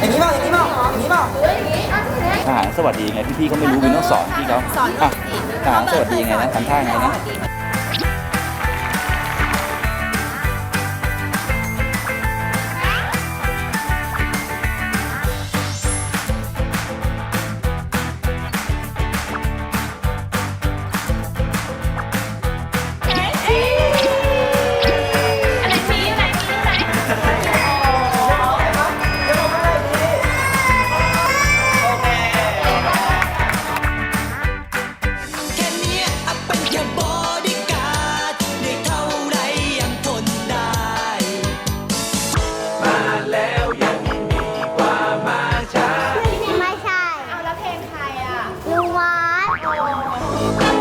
อย่างนี้เปล่าอย่างนี้เปล่อย่างนี้เปล่าอ่าสวัสดีไงพี่ๆก็ไม่รู้วินต้องสอนพี่เขาอะอ่าสวัสดีไงนะทำท่าไงนะ Bye.